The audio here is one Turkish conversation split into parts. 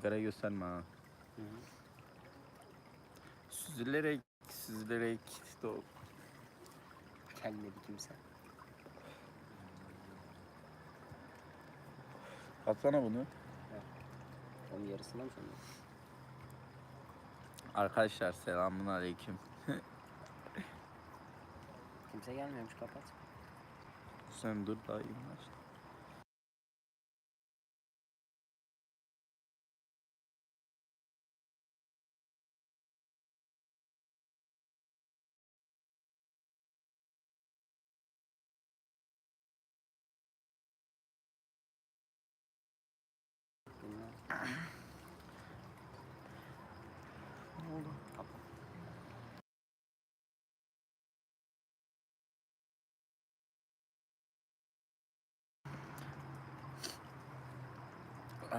Sigarayı gösterme ha. Hı. Süzülerek, süzülerek. Do- Gelmedi kimse. Atsana bunu. Onun yarısından mı sonra? Arkadaşlar selamun aleyküm. Kimse gelmiyormuş kapat. Sen dur daha iyi aç.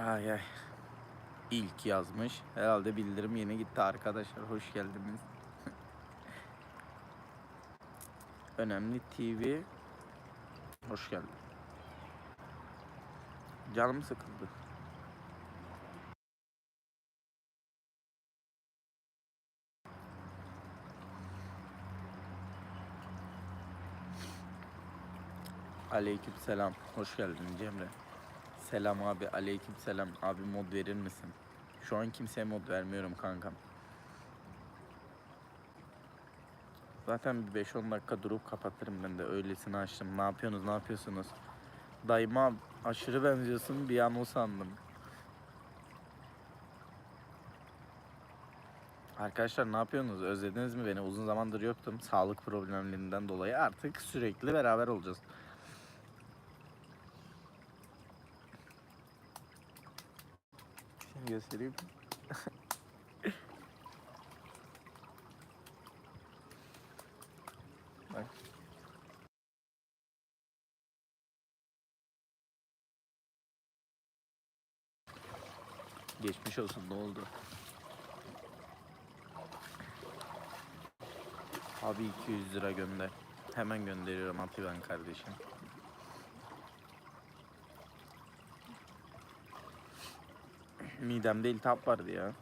Ay ay. İlk yazmış. Herhalde bildirim yeni gitti arkadaşlar. Hoş geldiniz. Önemli TV. Hoş geldin. Canım sıkıldı. Aleyküm selam. Hoş geldin Cemre. Selam abi. Aleyküm selam. Abi mod verir misin? Şu an kimseye mod vermiyorum kankam. Zaten bir 5-10 dakika durup kapatırım ben de. Öylesine açtım. Ne yapıyorsunuz? Ne yapıyorsunuz? Dayıma aşırı benziyorsun. Bir an o sandım. Arkadaşlar ne yapıyorsunuz? Özlediniz mi beni? Uzun zamandır yoktum. Sağlık problemlerinden dolayı artık sürekli beraber olacağız. Göstereyim. Bak. Geçmiş olsun ne oldu? Abi 200 lira gönder. Hemen gönderiyorum Ativan kardeşim. Midemde iltihap vardı ya.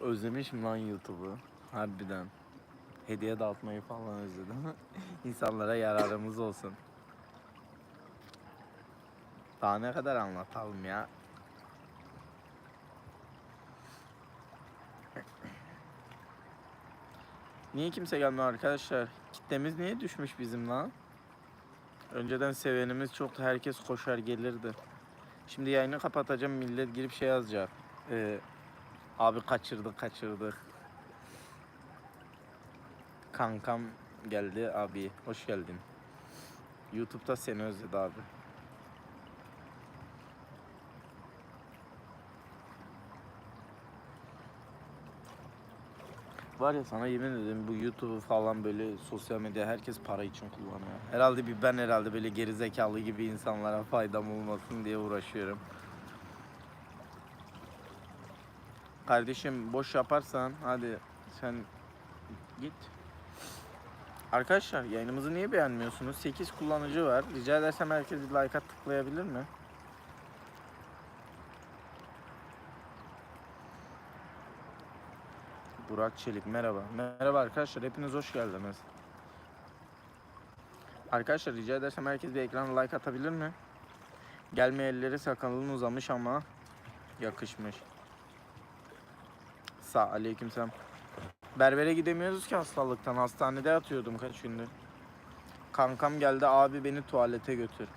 Özlemişim lan YouTube'u. Harbiden. Hediye dağıtmayı falan özledim. İnsanlara yararımız olsun. Daha ne kadar anlatalım ya. Niye kimse gelmiyor arkadaşlar? Kitlemiz niye düşmüş bizim lan? Önceden sevenimiz çoktu. Herkes koşar gelirdi. Şimdi yayını kapatacağım. Millet girip şey yazacak. Ee, abi kaçırdık kaçırdık. Kankam geldi abi. Hoş geldin. YouTube'da seni özledi abi. Var ya sana yemin ederim bu YouTube'u falan böyle sosyal medya herkes para için kullanıyor. Herhalde bir ben herhalde böyle gerizekalı gibi insanlara faydam olmasın diye uğraşıyorum. Kardeşim boş yaparsan hadi sen git. Arkadaşlar yayınımızı niye beğenmiyorsunuz? 8 kullanıcı var. Rica edersem herkes like'a tıklayabilir mi? Burak Çelik merhaba. Merhaba arkadaşlar hepiniz hoş geldiniz. Arkadaşlar rica edersem herkes bir ekrana like atabilir mi? Gelme elleri sakalın uzamış ama yakışmış. Sağ aleykümselam. Berbere gidemiyoruz ki hastalıktan. Hastanede yatıyordum kaç gündür. Kankam geldi abi beni tuvalete götür.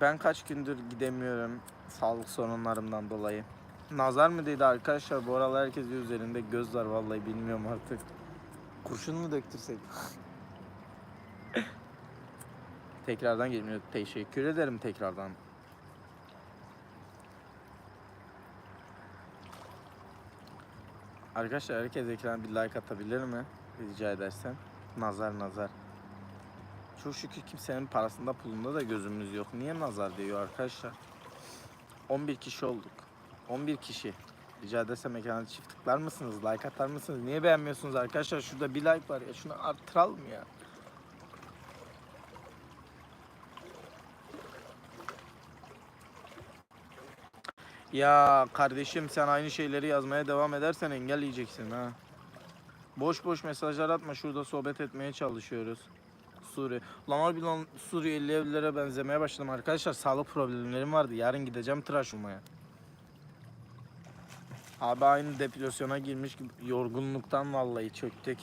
Ben kaç gündür gidemiyorum sağlık sorunlarımdan dolayı. Nazar mı dedi arkadaşlar bu aralar herkes üzerinde göz var vallahi bilmiyorum artık. Kurşun mu döktürsek? tekrardan gelmiyor. Teşekkür ederim tekrardan. Arkadaşlar herkes ekrana bir like atabilir mi? Rica edersen. Nazar nazar. Çok şükür kimsenin parasında pulunda da gözümüz yok. Niye nazar diyor arkadaşlar? 11 kişi olduk. 11 kişi. Rica edersem ekrana çift tıklar mısınız? Like atar mısınız? Niye beğenmiyorsunuz arkadaşlar? Şurada bir like var ya. Şunu arttıralım ya. Ya kardeşim sen aynı şeyleri yazmaya devam edersen engel yiyeceksin ha. Boş boş mesajlar atma şurada sohbet etmeye çalışıyoruz. Suriye. Lan harbi lan Suriyeli evlilere benzemeye başladım arkadaşlar. Sağlık problemlerim vardı. Yarın gideceğim tıraş olmaya. Abi aynı depresyona girmiş gibi yorgunluktan vallahi çöktük.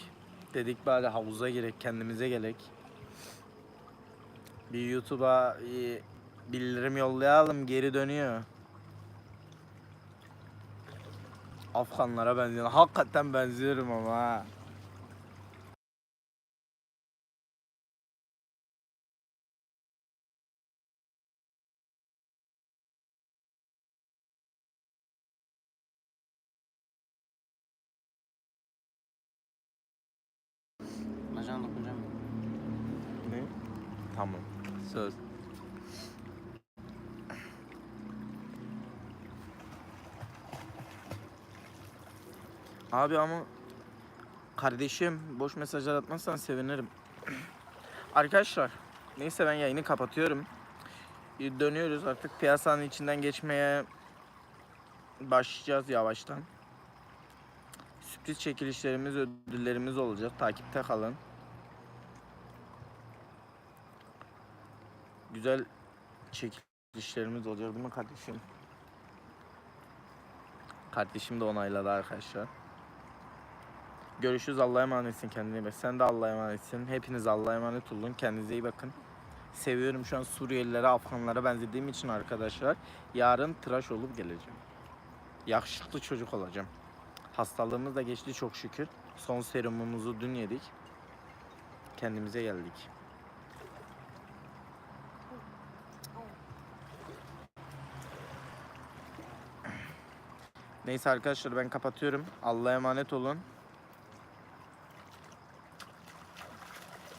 Dedik bari havuza girek kendimize gelek. Bir YouTube'a bildirim yollayalım geri dönüyor. Afganlara benziyor. Hakikaten benziyorum ama ha. Ajan dokunacağım. Ne? Tamam. Söz. Abi ama kardeşim boş mesajlar atmazsan sevinirim. Arkadaşlar neyse ben yayını kapatıyorum. Dönüyoruz artık piyasanın içinden geçmeye başlayacağız yavaştan. Sürpriz çekilişlerimiz, ödüllerimiz olacak. Takipte kalın. Güzel çekilişlerimiz olacak değil mi kardeşim? Kardeşim de onayladı arkadaşlar. Görüşürüz Allah'a emanetsin kendine bak. Sen de Allah'a emanetsin. Hepiniz Allah'a emanet olun. Kendinize iyi bakın. Seviyorum şu an Suriyelilere, Afganlara benzediğim için arkadaşlar. Yarın tıraş olup geleceğim. Yakışıklı çocuk olacağım. Hastalığımız da geçti çok şükür. Son serumumuzu dün yedik. Kendimize geldik. Neyse arkadaşlar ben kapatıyorum. Allah'a emanet olun.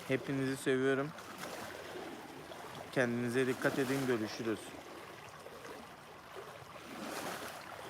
Hepinizi seviyorum. Kendinize dikkat edin. Görüşürüz.